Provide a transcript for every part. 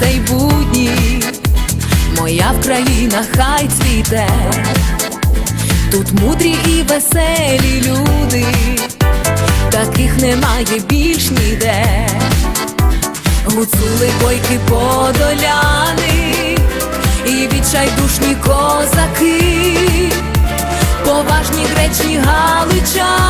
та й будні, моя Вкраїна хай цвіте, тут мудрі і веселі люди, таких немає більш ніде. Гуцули бойки подоляни і відчайдушні козаки, поважні гречні галичани,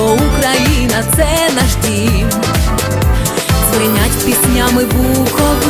Бо Україна це наш дім. звинять піснями буковинці,